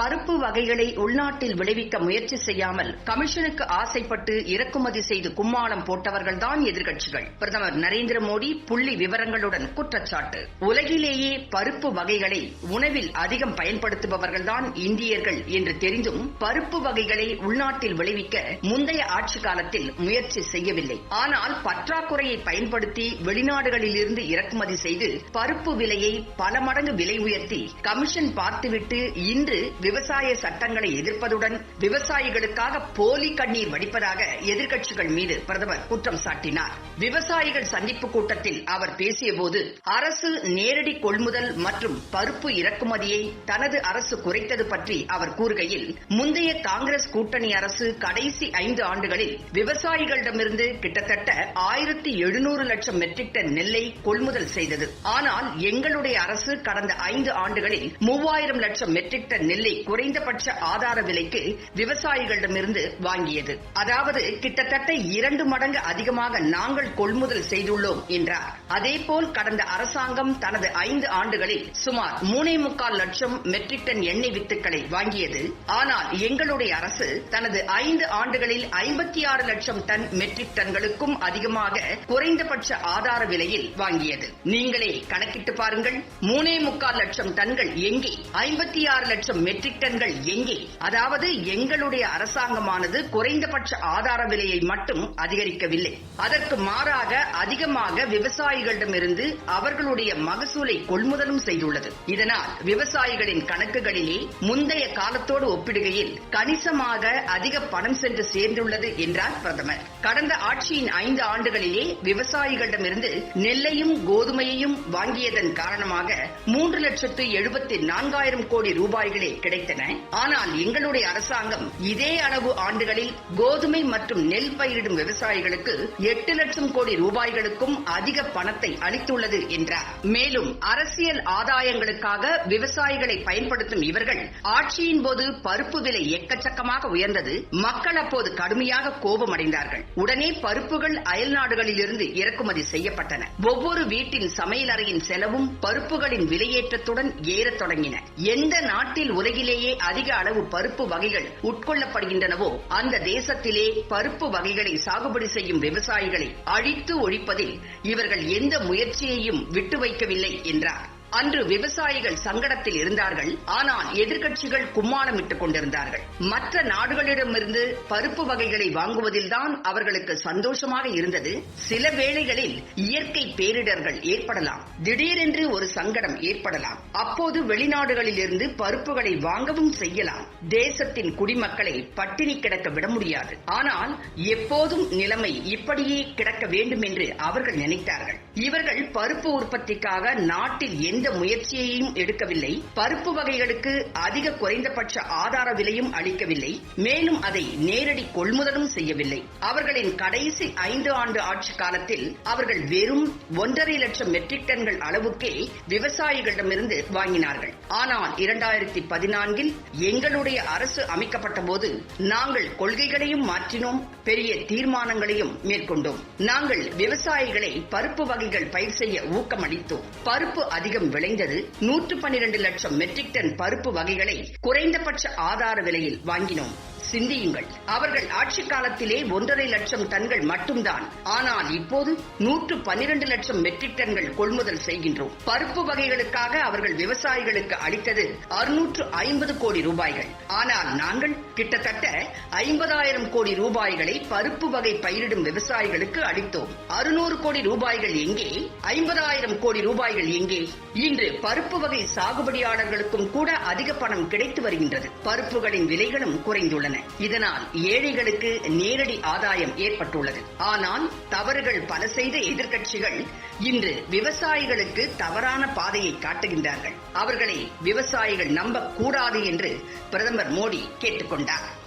பருப்பு வகைகளை உள்நாட்டில் விளைவிக்க முயற்சி செய்யாமல் கமிஷனுக்கு ஆசைப்பட்டு இறக்குமதி செய்து கும்மாளம் போட்டவர்கள்தான் எதிர்க்கட்சிகள். பிரதமர் நரேந்திர மோடி புள்ளி விவரங்களுடன் குற்றச்சாட்டு. உலகிலேயே பருப்பு வகைகளை உணவில் அதிகம் பயன்படுத்துபவர்கள்தான் இந்தியர்கள் என்று தெரிந்தும் பருப்பு வகைகளை உள்நாட்டில் விளைவிக்க முந்தைய ஆட்சி காலத்தில் முயற்சி செய்யவில்லை. ஆனால் பற்றாக்குறையை பயன்படுத்தி வெளிநாடுகளிலிருந்து இறக்குமதி செய்து பருப்பு விலையை பல மடங்கு விலை உயர்த்தி கமிஷன் பார்த்துவிட்டு இன்று விவசாய சட்டங்களை எதிர்ப்பதுடன் விவசாயிகளுக்காக போலி கண்ணீர் வடிப்பதாக எதிர்க்கட்சிகள் மீது பிரதமர் குற்றம் சாட்டினார். விவசாயிகள் சந்திப்பு கூட்டத்தில் அவர் பேசியபோது அரசு நேரடி கொள்முதல் மற்றும் பருப்பு இறக்குமதியை தனது அரசு குறைத்தது பற்றி அவர் கூறுகையில் முந்தைய காங்கிரஸ் கூட்டணி அரசு கடைசி ஐந்து ஆண்டுகளில் விவசாயிகளிடமிருந்து கிட்டத்தட்ட ஆயிரத்தி எழுநூறு லட்சம் மெட்ரிக் டன் நெல்லை கொள்முதல் செய்தது. ஆனால் எங்களுடைய அரசு கடந்த ஐந்து ஆண்டுகளில் மூவாயிரம் லட்சம் மெட்ரிக் டன் நெல்லை குறைந்தபட்ச ஆதார விலைக்கு விவசாயிகளிடமிருந்து வாங்கியது. அதாவது கிட்டத்தட்ட இரண்டு மடங்கு அதிகமாக நாங்கள் கொள்முதல் செய்துள்ளோம் என்றார். அதேபோல் கடந்த அரசாங்கம் தனது ஐந்து ஆண்டுகளில் சுமார் மூணே முக்கால் லட்சம் மெட்ரிக் டன் எண்ணெய் வித்துக்களை வாங்கியது. ஆனால் எங்களுடைய அரசு தனது ஐந்து ஆண்டுகளில் ஐம்பத்தி ஆறு லட்சம் டன் மெட்ரிக் டன்களுக்கும் அதிகமாக குறைந்தபட்ச ஆதார விலையில் வாங்கியது. நீங்களே கணக்கிட்டு பாருங்கள் மூணே முக்கால் லட்சம் டன்கள் எங்கே ஐம்பத்தி ஆறு லட்சம் மெட்ரிக் மெட்ரிக் டன்கள் எங்கே? அதாவது எங்களுடைய அரசாங்கமானது குறைந்தபட்ச ஆதார விலையை மட்டும் அதிகரிக்கவில்லை. அதற்கு மாறாக அதிகமாக விவசாயிகளிடமிருந்து அவர்களுடைய மகசூலை கொள்முதலும் செய்துள்ளது. இதனால் விவசாயிகளின் கணக்குகளிலே முந்தைய காலத்தோடு ஒப்பிடுகையில் கணிசமாக அதிக பணம் சென்று சேர்ந்துள்ளது என்றார் பிரதமர். கடந்த ஆட்சியின் ஐந்து ஆண்டுகளிலே விவசாயிகளிடமிருந்து நெல்லையும் கோதுமையையும் வாங்கியதன் காரணமாக மூன்று லட்சத்து எழுபத்தி நான்காயிரம் கோடி ரூபாய்களே கிடைத்தன. ஆனால் எங்களுடைய அரசாங்கம் இதே அளவு ஆண்டுகளில் கோதுமை மற்றும் நெல் பயிரிடும் விவசாயிகளுக்கு எட்டு லட்சம் கோடி ரூபாய்களுக்கும் அதிக பணத்தை அளித்துள்ளது என்றார். மேலும் அரசியல் ஆதாயங்களுக்காக விவசாயிகளை பயன்படுத்தும் இவர்கள் ஆட்சியின் போது பருப்பு விலை எக்கச்சக்கமாக உயர்ந்தது. மக்கள் அப்போது கடுமையாக கோபமடைந்தார்கள். உடனே பருப்புகள் அயல் நாடுகளிலிருந்து இறக்குமதி செய்யப்பட்டன. ஒவ்வொரு வீட்டின் சமையல் அறையின் செலவும் பருப்புகளின் விலையேற்றத்துடன் ஏறத் தொடங்கின. எந்த நாட்டில் உலகிலேயே அதிக அளவு பருப்பு வகைகள் உட்கொள்ளப்படுகின்றனவோ அந்த தேசத்திலே பருப்பு வகைகளை சாகுபடி செய்யும் விவசாயிகளை அழித்து ஒழிப்பதில் இவர்கள் எந்த முயற்சியையும் விட்டு வைக்கவில்லை என்றார். அன்று விவசாயிகள் சங்கடத்தில் இருந்தார்கள். ஆனால் எதிர்க்கட்சிகள் கும்மாளமிட்டுக் கொண்டிருந்தார்கள். மற்ற நாடுகளிடமிருந்து பருப்பு வகைகளை வாங்குவதில்தான் அவர்களுக்கு சந்தோஷமாக இருந்தது. சில வேளைகளில் இயற்கை பேரிடர்கள் ஏற்படலாம். திடீரென்று ஒரு சங்கடம் ஏற்படலாம். அப்போது வெளிநாடுகளில் இருந்து பருப்புகளை வாங்கவும் செய்யலாம். தேசத்தின் குடிமக்களை பட்டினி கிடக்க விட முடியாது. ஆனால் எப்போதும் நிலைமை இப்படியே கிடக்க வேண்டும் என்று அவர்கள் நினைத்தார்கள். இவர்கள் பருப்பு உற்பத்திக்காக நாட்டில் எந்த முயற்சியையும் எடுக்கவில்லை. பருப்பு வகைகளுக்கு அதிக குறைந்தபட்ச ஆதார விலையும் அளிக்கவில்லை. மேலும் அதை நேரடி கொள்முதலும் செய்யவில்லை. அவர்களின் கடைசி ஐந்து ஆண்டு ஆட்சி காலத்தில் அவர்கள் வெறும் ஒன்றரை லட்சம் மெட்ரிக் டன்கள் அளவுக்கே விவசாயிகளிடமிருந்து வாங்கினார்கள். ஆனால் இரண்டாயிரத்தி பதினான்கில் எங்களுடைய அரசு அமைக்கப்பட்ட போது நாங்கள் கொள்கைகளையும் மாற்றினோம். பெரிய தீர்மானங்களையும் மேற்கொண்டோம். நாங்கள் விவசாயிகளை பருப்பு வகை வகைகள் பயிர் செய்ய ஊக்கமளித்தோம். பருப்பு அதிகம் விளைந்தது. நூற்று பன்னிரண்டு லட்சம் மெட்ரிக் டன் பருப்பு வகைகளை குறைந்தபட்ச ஆதார விலையில் வாங்கினோம். சிந்தியுங்கள். அவர்கள் ஆட்சி காலத்திலே ஒன்றரை லட்சம் டன்கள் மட்டும்தான். ஆனால் இப்போது நூற்று பன்னிரண்டு லட்சம் மெட்ரிக் டன்கள் கொள்முதல் செய்கின்றோம். பருப்பு வகைகளுக்காக அவர்கள் விவசாயிகளுக்கு அளித்தது அறுநூற்று ஐம்பது கோடி ரூபாய்கள். ஆனால் நாங்கள் கிட்டத்தட்ட ஐம்பதாயிரம் கோடி ரூபாய்களை பருப்பு வகை பயிரிடும் விவசாயிகளுக்கு அளித்தோம். அறுநூறு கோடி ரூபாய்கள் எங்கே? ஐம்பதாயிரம் கோடி ரூபாய்கள் எங்கே? இன்று பருப்பு வகை சாகுபடியாளர்களுக்கும் கூட அதிக பணம் கிடைத்து வருகின்றது. பருப்புகளின் விலைகளும் குறைந்துள்ளன. இதனால் ஏழைகளுக்கு நேரடி ஆதாயம் ஏற்பட்டுள்ளது. ஆனால் தவறுகள் பல செய்த எதிர்க்கட்சிகள் இன்று விவசாயிகளுக்கு தவறான பாதையை காட்டுகின்றார்கள். அவர்களை விவசாயிகள் நம்பக்கூடாது என்று பிரதமர் மோடி கேட்டுக்கொண்டார்.